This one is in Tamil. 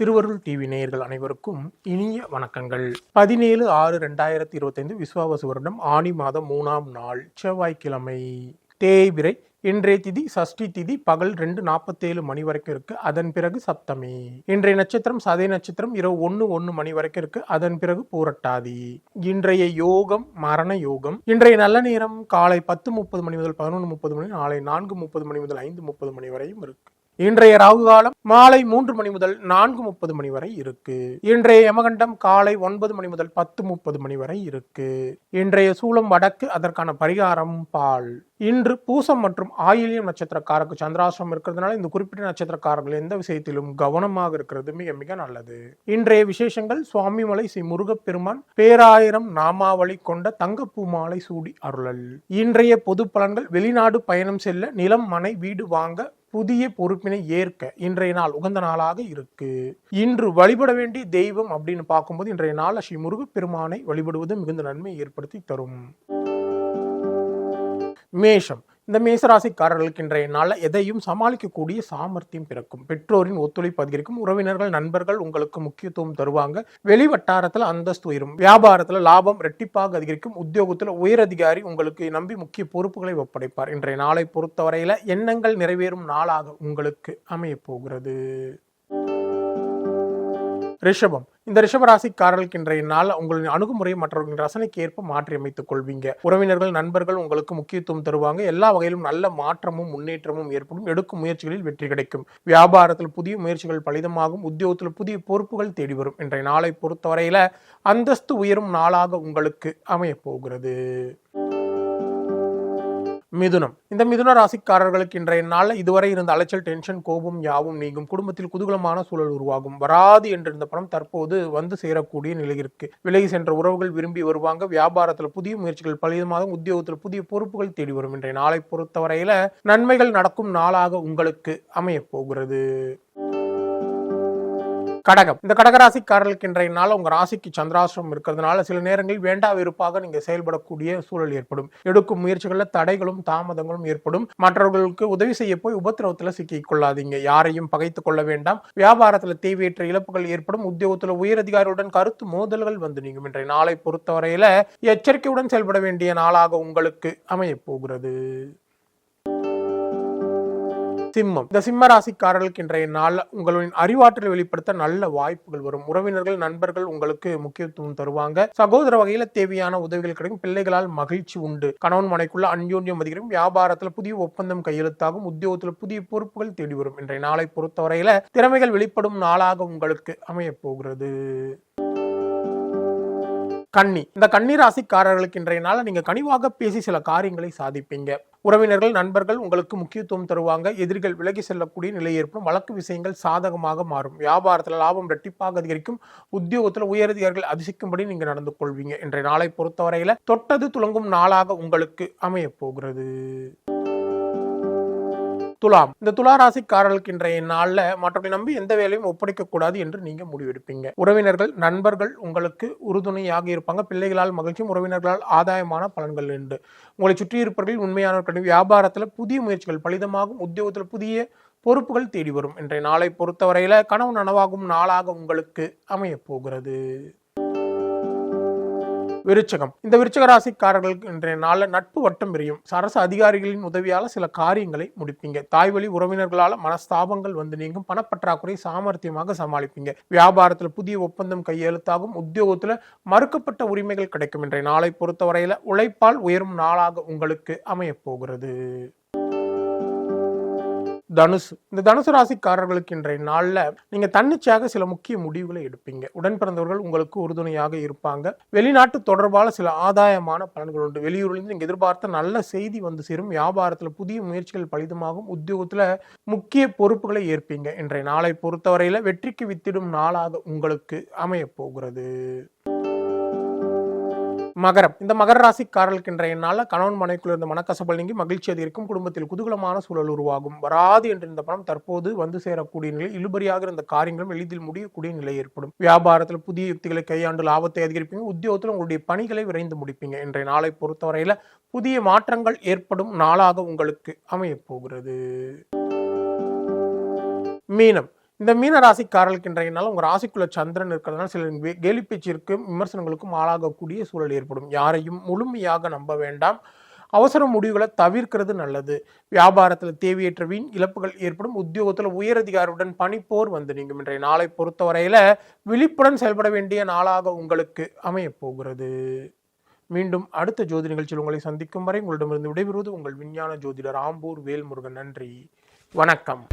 திருவருள் டிவி நேயர்கள் அனைவருக்கும் இனிய வணக்கங்கள். பதினேழு ஆறு ரெண்டாயிரத்தி இருபத்தைந்து விஸ்வாவசு வருடம் ஆணி மாதம் மூணாம் நாள் செவ்வாய்க்கிழமை. தேய்பிரை இன்றைய திதி சஷ்டி திதி பகல் ரெண்டு நாற்பத்தேழு மணி வரைக்கும் இருக்கு அதன் பிறகு சப்தமி. இன்றைய நட்சத்திரம் சதய நட்சத்திரம் இரவு ஒன்று ஒன்று மணி வரைக்கும் இருக்கு அதன் பிறகு பூரட்டாதி. இன்றைய யோகம் மரண யோகம். இன்றைய நல்ல நேரம் காலை பத்து முப்பது மணி முதல் பதினொன்று முப்பது மணி நாளை நான்கு முப்பது மணி முதல் ஐந்து முப்பது மணி வரையும் இருக்கு. இன்றைய ராகு காலம் மாலை மூன்று மணி முதல் நான்கு முப்பது மணி வரை இருக்கு. இன்றைய யமகண்டம் காலை ஒன்பது மணி முதல் பத்து முப்பது மணி வரை இருக்கு. இன்றைய சூலம் வடக்கு அதற்கான பரிகாரம் பால். இன்று பூசம் மற்றும் ஆயிலியம் நட்சத்திரக்காரருக்கு சந்திராசிரம் இருக்கிறதுனால இந்த குறிப்பிட்ட நட்சத்திரக்காரர்கள் எந்த விஷயத்திலும் கவனமாக இருக்கிறது மிக மிக நல்லது. இன்றைய விசேஷங்கள் சுவாமிமலை ஸ்ரீ முருகப்பெருமான் பேராயிரம் நாமாவளி கொண்ட தங்கப்பூ மாலை சூடி அருளல். இன்றைய பொது பலன்கள் வெளிநாடு பயணம் செல்ல நிலம் மனை வீடு வாங்க புதிய பொறுப்பினை ஏற்க இன்றைய நாள் உகந்த நாளாக இருக்கு. இன்று வழிபட வேண்டிய தெய்வம் அப்படின்னு பார்க்கும்போது இன்றைய நாள் ஸ்ரீ முருகப்பெருமானை வழிபடுவது மிகுந்த நன்மை ஏற்படுத்தி தரும். மேஷம். இந்த மேசராசிக்காரர்களுக்கு இன்றைய நாளில் எதையும் சமாளிக்கக்கூடிய சாமர்த்தியம் பிறக்கும். பெற்றோரின் ஒத்துழைப்பு அதிகரிக்கும். உறவினர்கள் நண்பர்கள் உங்களுக்கு முக்கியத்துவம் தருவாங்க. வெளி வட்டாரத்தில் அந்தஸ்து உயரும். வியாபாரத்தில் லாபம் ரெட்டிப்பாக அதிகரிக்கும். உத்தியோகத்தில் உயரதிகாரி உங்களுக்கு நம்பி முக்கிய பொறுப்புகளை ஒப்படைப்பார். இன்றைய நாளை பொறுத்தவரையில் எண்ணங்கள் நிறைவேறும் நாளாக உங்களுக்கு அமையப்போகிறது ரிஷபம். இந்த ரிஷபராசிக்காரர்களுக்கு இன்றைய நாள் உங்களின் அணுகுமுறை மற்றவர்களின் ரசனைக்கு ஏற்ப மாற்றி அமைத்துக் கொள்வீங்க. உறவினர்கள் நண்பர்கள் உங்களுக்கு முக்கியத்துவம் தருவாங்க. எல்லா வகையிலும் நல்ல மாற்றமும் முன்னேற்றமும் ஏற்படும். எடுக்கும் முயற்சிகளில் வெற்றி கிடைக்கும். வியாபாரத்தில் புதிய முயற்சிகள் பலிதமாகும். உத்தியோகத்தில் புதிய பொறுப்புகள் தேடி வரும். இன்றைய நாளை பொறுத்தவரையில அந்தஸ்து உயரும் நாளாக உங்களுக்கு அமையப்போகிறது மிதுனம். இந்த மிதுன ராசிக்காரர்களுக்கு இன்றைய நாளில் இதுவரை இருந்த அலைச்சல் டென்ஷன் கோபம் யாவும் நீங்கும். குடும்பத்தில் குதூகலமான சூழல் உருவாகும். வராது என்றிருந்த பணம் தற்போது வந்து சேரக்கூடிய நிலை இருக்கு. விலகி சென்ற உறவுகள் விரும்பி வருவாங்க. வியாபாரத்தில் புதிய முயற்சிகள் பலிதமாக உத்தியோகத்தில் புதிய பொறுப்புகள் தேடி வரும். இன்றைய நாளை பொறுத்தவரையில நன்மைகள் நடக்கும் நாளாக உங்களுக்கு அமையப் போகிறது. கடகம். இந்த கடகராசிக்காரர்களுக்கு இன்றைய நாள் உங்க ராசிக்கு சந்திராசிரம் இருக்கிறதுனால சில நேரங்களில் வேண்டா வெறுப்பாக நீங்க செயல்படக்கூடிய சூழல் ஏற்படும். எடுக்கும் முயற்சிகளில் தடைகளும் தாமதங்களும் ஏற்படும். மற்றவர்களுக்கு உதவி செய்ய போய் உபத்திரவத்தில் சிக்கிக் கொள்ளாதீங்க யாரையும் பகைத்துக் கொள்ள வேண்டாம். வியாபாரத்தில் தேவையற்ற இழப்புகள் ஏற்படும். உத்தியோகத்தில் உயரதிகாரியுடன் கருத்து மோதல்கள் வந்து நீங்கும். இன்றைய நாளை பொறுத்தவரையில எச்சரிக்கையுடன் செயல்பட வேண்டிய நாளாக உங்களுக்கு அமையப் போகிறது. சிம்மம் இந்த சிம்ம ராசிக்காரர்களுக்கு இன்றைய நாள் உங்களின் அறிவாற்றலை வெளிப்படுத்த நல்ல வாய்ப்புகள் வரும். உறவினர்கள் நண்பர்கள் உங்களுக்கு முக்கியத்துவம் தருவாங்க. சகோதர வகையில தேவையான உதவிகள் கிடைக்கும். பிள்ளைகளால் மகிழ்ச்சி உண்டு. கணவன் மனைக்குள்ள அன்யோன்யம் அதிகரிக்கும். வியாபாரத்தில் புதிய ஒப்பந்தம் கையெழுத்தாகும். உத்தியோகத்தில் புதிய பொறுப்புகள் தேடி வரும். இன்றைய நாளை பொறுத்தவரையில திறமைகள் வெளிப்படும் நாளாக உங்களுக்கு அமைய போகிறது கன்னி இந்த கன்னி ராசிக்காரர்களுக்கு இன்றைய நாள் நீங்க கனிவாக பேசி சில காரியங்களை சாதிப்பீங்க. உறவினர்கள் நண்பர்கள் உங்களுக்கு முக்கியத்துவம் தருவாங்க. எதிரிகள் விலகி செல்லக்கூடிய நிலை ஏற்படும். வழக்கு விஷயங்கள் சாதகமாக மாறும். வியாபாரத்தில் லாபம் ரெட்டிப்பாக அதிகரிக்கும். உத்தியோகத்தில் உயரதிகாரிகள் அதிசிக்கும்படி நீங்க நடந்து கொள்வீங்க. இன்றைய நாளை பொறுத்தவரையில தொட்டது துளங்கும் நாளாக உங்களுக்கு அமைய போகிறது. துலாம். இந்த துலா ராசிக்காரர்களுக்கு இன்றைய நாள்ல மற்றவர்களை நம்பி எந்த வேலையும் ஒப்படைக்க கூடாது என்று நீங்க முடிவெடுப்பீங்க. உறவினர்கள் நண்பர்கள் உங்களுக்கு உறுதுணையாக இருப்பாங்க. பிள்ளைகளால் மகிழ்ச்சியும் உறவினர்களால் ஆதாயமான பலன்கள் உண்டு. உங்களை சுற்றி இருப்பவர்கள் உண்மையானவர்கள் வியாபாரத்தில் புதிய முயற்சிகள் பலிதமாகும் உத்தியோகத்தில் புதிய பொறுப்புகள் தேடி வரும். இன்றைய நாளை பொறுத்தவரையில கனவு நனவாகும் நாளாக உங்களுக்கு அமையப் போகிறது விருச்சகம். இந்த விருச்சக ராசிக்காரர்களுக்கு இன்றைய நாளில் நட்பு வட்டம் பிரியும். அரசு அதிகாரிகளின் உதவியால சில காரியங்களை முடிப்பீங்க. தாய்வழி உறவினர்களால மனஸ்தாபங்கள் வந்து நீங்கும். பணப்பற்றாக்குறை சாமர்த்தியமாக சமாளிப்பீங்க. வியாபாரத்தில் புதிய ஒப்பந்தம் கையெழுத்தாகும். உத்தியோகத்தில் மறுக்கப்பட்ட உரிமைகள் கிடைக்கும். இன்றைய நாளை பொறுத்தவரையில உழைப்பால் உயரும் நாளாக உங்களுக்கு அமையப்போகிறது தனுசு. இந்த தனுசு ராசிக்காரர்களுக்கு இன்றைய நாளில் நீங்கள் தன்னிச்சையாக சில முக்கிய முடிவுகளை எடுப்பீங்க. உடன் பிறந்தவர்கள் உங்களுக்கு உறுதுணையாக இருப்பாங்க. வெளிநாட்டு தொடர்பான சில ஆதாயமான பலன்கள் உண்டு. வெளியூர்லேருந்து நீங்கள் எதிர்பார்த்த நல்ல செய்தி வந்து சேரும். வியாபாரத்தில் புதிய முயற்சிகள் பலிதமாகும். உத்தியோகத்தில் முக்கிய பொறுப்புகளை ஏற்பீங்க. இன்றைய நாளை பொறுத்தவரையில் வெற்றிக்கு வித்திடும் நாளாக உங்களுக்கு அமையப்போகிறது மகரம். இந்த மகர ராசிக்காரர்களுக்கு இன்றைய நாளில் கணவன் மனைக்குள்ள இருந்த மனக்கசபல் நீங்கி மகிழ்ச்சி அதிகரிக்கும் குடும்பத்தில் குதூகலமான சூழல் உருவாகும். வராது என்றிருந்த பணம் தற்போது வந்து சேரக்கூடிய நிலை இழுபறியாக இருந்த காரியங்களும் எளிதில் முடியக்கூடிய நிலை ஏற்படும். வியாபாரத்தில் புதிய யுக்திகளை கையாண்டு லாபத்தை அதிகரிப்பீங்க. உத்தியோகத்தில் உங்களுடைய பணிகளை விரைந்து முடிப்பீங்க. இன்றைய நாளை பொறுத்தவரையில புதிய மாற்றங்கள் ஏற்படும் நாளாக உங்களுக்கு அமையப்போகிறது மீனம். இந்த மீன ராசிக்காரர்களுக்கு இன்றைய நாள் உங்கள் ராசிக்குள்ள சந்திரன் இருக்கிறதுனால சில கேலி பேச்சிற்கும் விமர்சனங்களுக்கும் ஆளாகக்கூடிய சூழல் ஏற்படும். யாரையும் முழுமையாக நம்ப வேண்டாம். அவசர முடிவுகளை தவிர்க்கிறது நல்லது. வியாபாரத்தில் தேவையற்ற வீண் இழப்புகள் ஏற்படும். உத்தியோகத்தில் உயரதிகாரியுடன் பணிப்போர் வந்து நீங்கும். இன்றைய நாளை பொறுத்தவரையில் விழிப்புடன் செயல்பட வேண்டிய நாளாக உங்களுக்கு அமையப் போகிறது. மீண்டும் அடுத்த ஜோதி நிகழ்ச்சியில் உங்களை சந்திக்கும் வரை உங்களிடமிருந்து விடைபெறுவது உங்கள் விஞ்ஞான ஜோதிடர் ஆம்பூர் வேல்முருகன். நன்றி. வணக்கம்.